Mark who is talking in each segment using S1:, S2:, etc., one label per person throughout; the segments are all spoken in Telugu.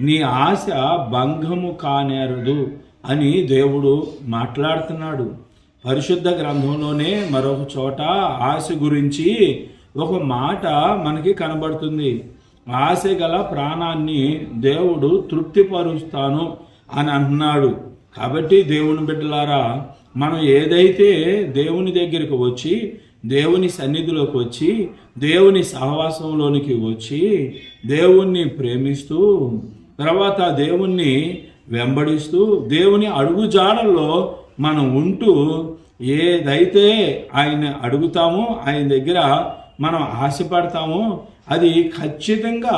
S1: నీ ఆశ భంగము కానేరదు అని దేవుడు మాట్లాడుతున్నాడు. పరిశుద్ధ గ్రంథంలోనే మరొక చోట ఆశ గురించి ఒక మాట మనకి కనబడుతుంది. ఆశ గల ప్రాణాన్ని దేవుడు తృప్తిపరుస్తాను అని అంటున్నాడు. కాబట్టి దేవుని బిడ్డలారా మనం ఏదైతే దేవుని దగ్గరికి వచ్చి దేవుని సన్నిధిలోకి వచ్చి దేవుని సహవాసంలోనికి వచ్చి దేవుణ్ణి ప్రేమిస్తూ తర్వాత దేవుణ్ణి వెంబడిస్తూ దేవుని అడుగుజాడల్లో మనం ఉంటూ ఏదైతే ఆయన అడుగుతామో ఆయన దగ్గర మనం ఆశపడతామో అది ఖచ్చితంగా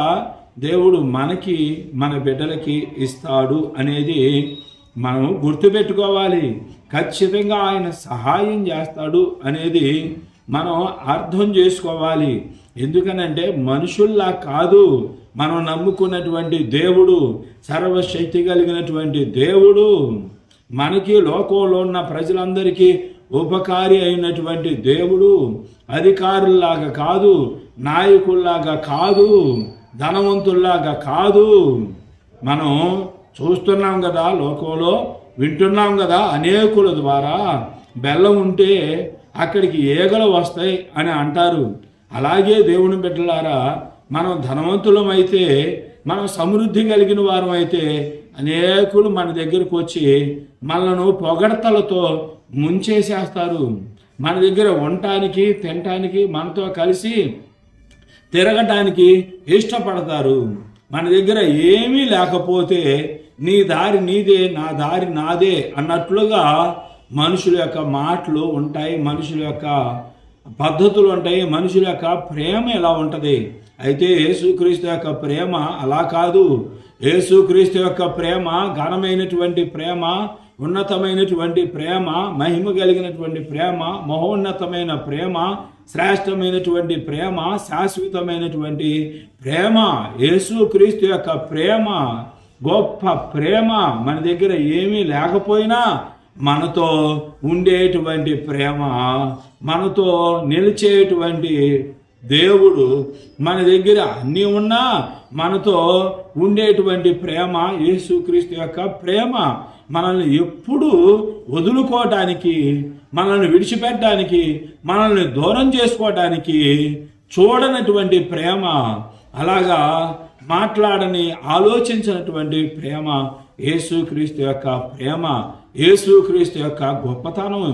S1: దేవుడు మనకి మన బిడ్డలకి ఇస్తాడు అనేది మనం గుర్తుపెట్టుకోవాలి. ఖచ్చితంగా ఆయన సహాయం చేస్తాడు అనేది మనం అర్థం చేసుకోవాలి. ఎందుకనంటే మనుషుల్లా కాదు. మనం నమ్ముకున్నటువంటి దేవుడు సర్వశక్తి కలిగినటువంటి దేవుడు మనకి లోకంలో ఉన్న ప్రజలందరికీ ఉపకారి అయినటువంటి దేవుడు అధికారుల్లాగా కాదు నాయకుల్లాగా కాదు ధనవంతుల్లాగా కాదు. మనం చూస్తున్నాం కదా లోకంలో వింటున్నాం కదా అనేకుల ద్వారా బెల్లం ఉంటే అక్కడికి ఏగలు వస్తాయి అని అంటారు. అలాగే దేవుని బిడ్డలారా మనం ధనవంతులమైతే మనం సమృద్ధి కలిగిన వారం అయితే అనేకులు మన దగ్గరకు వచ్చి మనను పొగడతలతో ముంచేసేస్తారు. మన దగ్గర ఉండటానికి తినటానికి మనతో కలిసి తిరగటానికి ఇష్టపడతారు. మన దగ్గర ఏమీ లేకపోతే నీ దారి నీదే నా దారి నాదే అన్నట్లుగా మనుషుల యొక్క మాటలు ఉంటాయి మనుషుల యొక్క పద్ధతులు ఉంటాయి మనుషుల యొక్క ప్రేమ ఎలా ఉంటుంది? అయితే యేసుక్రీస్తు యొక్క ప్రేమ అలా కాదు. యేసుక్రీస్తు యొక్క ప్రేమ ఘనమైనటువంటి ప్రేమ ఉన్నతమైనటువంటి ప్రేమ మహిమ కలిగినటువంటి ప్రేమ మహోన్నతమైన ప్రేమ శ్రేష్టమైనటువంటి ప్రేమ శాశ్వతమైనటువంటి ప్రేమ. యేసుక్రీస్తు యొక్క ప్రేమ గొప్ప ప్రేమ మన దగ్గర ఏమీ లేకపోయినా మనతో ఉండేటువంటి ప్రేమ మనతో నిలిచేటువంటి దేవుడు మన దగ్గర అన్నీ ఉన్నా మనతో ఉండేటువంటి ప్రేమ యేసుక్రీస్తు యొక్క ప్రేమ మనల్ని ఎప్పుడు వదులుకోవటానికి మనల్ని విడిచిపెట్టడానికి మనల్ని దూరం చేసుకోవటానికి చూడనటువంటి ప్రేమ అలాగా మాట్లాడని ఆలోచించినటువంటి ప్రేమ యేసుక్రీస్తు యొక్క ప్రేమ యేసుక్రీస్తు యొక్క గొప్పతనం.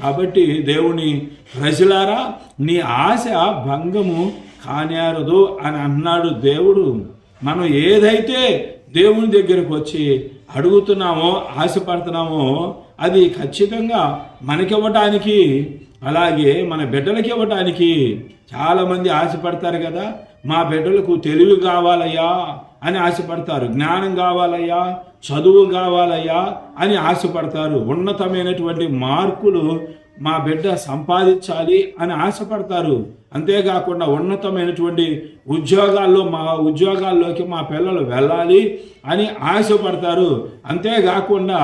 S1: కాబట్టి దేవుని ప్రజలారా నీ ఆశ భంగము కానేరదు అని అన్నాడు దేవుడు. మనం ఏదైతే దేవుని దగ్గరకు వచ్చి అడుగుతున్నామో ఆశపడుతున్నామో అది ఖచ్చితంగా మనకివ్వటానికి అలాగే మన బిడ్డలకి ఇవ్వటానికి చాలామంది ఆశపడతారు కదా. మా బిడ్డలకు తెలివి కావాలయ్యా. అని ఆశపడతారు. జ్ఞానం కావాలయ్యా చదువు కావాలయ్యా అని ఆశపడతారు. ఉన్నతమైనటువంటి మార్కులు మా బిడ్డ సంపాదించాలి అని ఆశపడతారు. అంతేకాకుండా ఉన్నతమైనటువంటి ఉద్యోగాల్లో మా ఉద్యోగాల్లోకి మా పిల్లలు వెళ్ళాలి అని ఆశపడతారు. అంతేకాకుండా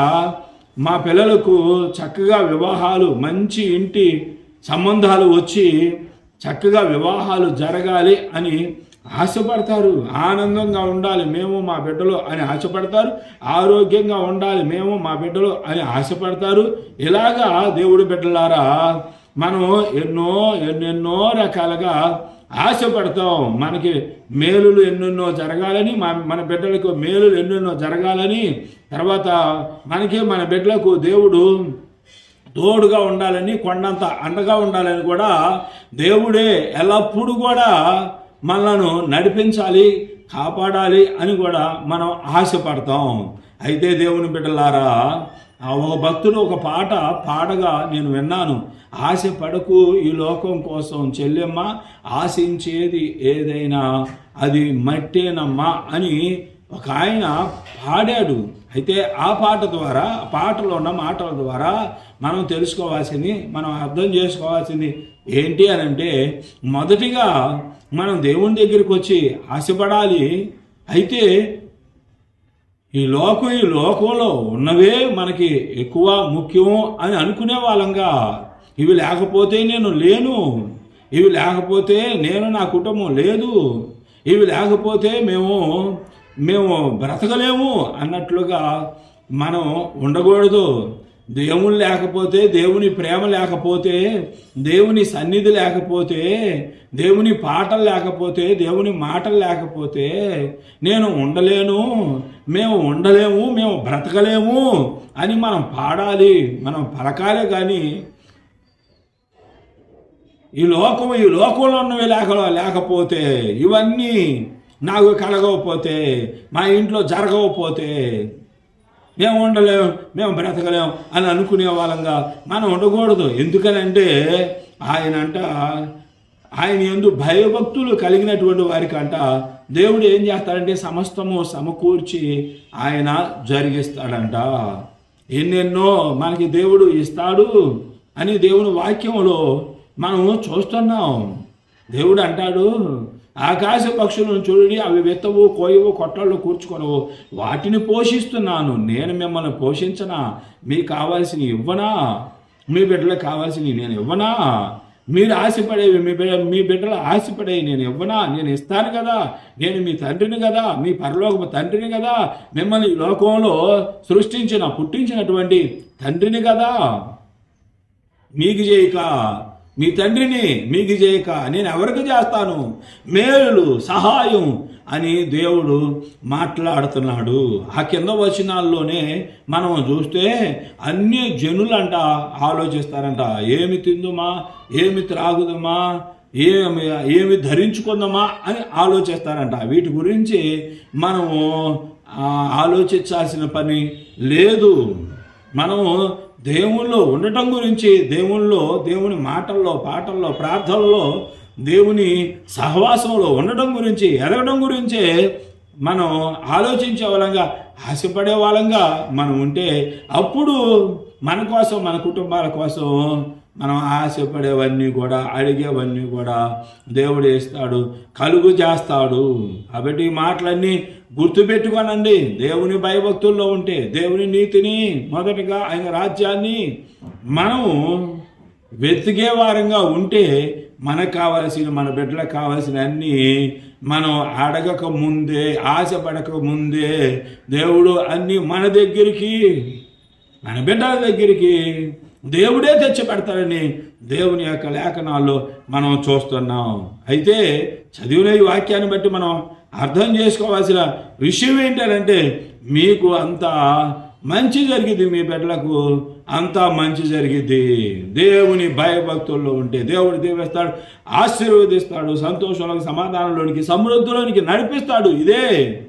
S1: మా పిల్లలకు చక్కగా వివాహాలు మంచి ఇంటి సంబంధాలు వచ్చి చక్కగా వివాహాలు జరగాలి అని ఆశపడతారు ఆనందంగా ఉండాలి మేము మా బిడ్డలు అని ఆశపడతారు ఆరోగ్యంగా ఉండాలి మేము మా బిడ్డలు అని ఆశపడతారు. ఇలాగా దేవుడి బిడ్డలారా మనం ఎన్నో ఎన్నెన్నో రకాలుగా ఆశపడతాం. మనకి మేలులు ఎన్నెన్నో జరగాలని మా మన బిడ్డలకు మేలులు ఎన్నెన్నో జరగాలని. తర్వాత మనకి మన బిడ్డలకు దేవుడు తోడుగా ఉండాలని కొండంత అండగా ఉండాలని కూడా దేవుడే ఎల్లప్పుడూ కూడా మనలను నడిపించాలి కాపాడాలి అని కూడా మనం ఆశపడతాం. అయితే దేవుని బిడ్డలారా ఆ ఒక భక్తుడు ఒక పాట పాడగా నేను విన్నాను. ఆశపడకు ఈ లోకం కోసం చెల్లెమ్మ ఆశించేది ఏదైనా అది మట్టేనమ్మా అని ఒక ఆయన పాడాడు. అయితే ఆ పాట ద్వారా పాటలో ఉన్న మాటల ద్వారా మనం తెలుసుకోవాల్సింది మనం అర్థం చేసుకోవాల్సింది ఏంటి అని అంటే మొదటిగా మనం దేవుని దగ్గరికి వచ్చి ఆశపడాలి. అయితే ఈ లోకం ఈ లోకంలో ఉన్నవే మనకి ఎక్కువ ముఖ్యం అని అనుకునే వాళ్ళంగా ఇవి లేకపోతే నేను లేను. ఇవి లేకపోతే నేను నా కుటుంబం లేదు. ఇవి లేకపోతే మేము మేము బ్రతకలేము అన్నట్లుగా మనం ఉండకూడదు. దేవుని లేకపోతే దేవుని ప్రేమ లేకపోతే దేవుని సన్నిధి లేకపోతే దేవుని పాటలు లేకపోతే దేవుని మాటలు లేకపోతే నేను ఉండలేను మేము ఉండలేము మేము బ్రతకలేము అని మనం పాడాలి మనం పలకాలే కానీ ఈ లోకము ఈ లోకంలో ఉన్నవి లేక లేకపోతే ఇవన్నీ నాకు కలగకపోతే మా ఇంట్లో జరగకపోతే మేము ఉండలేము మేము బ్రతకలేము అని అనుకునే వాళ్ళంగా మనం ఉండకూడదు. ఎందుకనంటే ఆయన అంట ఆయన ఎందు భయభక్తులు కలిగినటువంటి వారికి అంట దేవుడు ఏం చేస్తాడంటే సమస్తము సమకూర్చి ఆయన జరిగిస్తాడంట. ఎన్నెన్నో మనకి దేవుడు ఇస్తాడు అని దేవుని వాక్యంలో మనం చూస్తున్నాం. దేవుడు అంటాడు ఆకాశ పక్షులను చూడండి అవి విత్తవు కోయవు కొట్టల్లో కూర్చుకొనవు. వాటిని పోషిస్తున్నాను నేను మిమ్మల్ని పోషించనా? మీకు కావాల్సిన ఇవ్వనా? మీ బిడ్డలకు కావాల్సినవి నేను ఇవ్వనా? మీరు ఆశపడేవి మీ బిడ్డ మీ బిడ్డలు ఆశపడేవి నేను ఇవ్వనా? నేను ఇస్తాను కదా. నేను మీ తండ్రిని కదా. మీ పరలోక తండ్రిని కదా. మిమ్మల్ని లోకంలో సృష్టించిన పుట్టించినటువంటి తండ్రిని కదా. మీకు చేయక మీ తండ్రిని మీకు చేయక నేను ఎవరికి చేస్తాను? మేలు సహాయం అని దేవుడు మాట్లాడుతున్నాడు. ఆ కింద వచనాల్లోనే మనం చూస్తే అన్ని జనులంట ఆలోచిస్తారంట. ఏమి తిందుమా? ఏమి త్రాగుదమా? ఏమి ఏమి ధరించుకుందామా? అని ఆలోచిస్తారంట. వీటి గురించి మనము ఆలోచించాల్సిన పని లేదు. మనము దేవుల్లో ఉండటం గురించి దేవుల్లో దేవుని మాటల్లో పాటల్లో ప్రార్థనలో దేవుని సహవాసంలో ఉండటం గురించి ఎదగడం గురించే మనం ఆలోచించే వాళ్ళంగా ఆశపడే వాళ్ళంగా మనం ఉంటే అప్పుడు మన కోసం మన కుటుంబాల కోసం మనం ఆశపడేవన్నీ కూడా అడిగేవన్నీ కూడా దేవుడు ఇస్తాడు కలుగు చేస్తాడు. కాబట్టి ఈ మాటలన్నీ గుర్తుపెట్టుకోనండి. దేవుని భయభక్తుల్లో ఉంటే దేవుని నీతిని మొదటగా ఆయన రాజ్యాన్ని మనం వెతికే వారంగా ఉంటే మనకు కావలసిన మన బిడ్డలకు కావలసిన అన్నీ మనం అడగక ముందే ఆశపడక ముందే దేవుడు అన్నీ మన దగ్గరికి మన బిడ్డల దగ్గరికి దేవుడే తెచ్చి పెడతాడని దేవుని యొక్క లేఖనాల్లో మనం చూస్తున్నాం. అయితే చదివిన ఈ వాక్యాన్ని బట్టి మనం అర్థం చేసుకోవాల్సిన విషయం ఏంటంటే మీకు అంత మంచి జరిగింది మీ బిడ్డలకు అంతా మంచి జరిగింది. దేవుని భయభక్తుల్లో ఉంటే దేవుడు దీవిస్తాడు ఆశీర్వదిస్తాడు సంతోషంలోకి సమాధానంలోనికి సమృద్ధిలోనికి నడిపిస్తాడు. ఇదే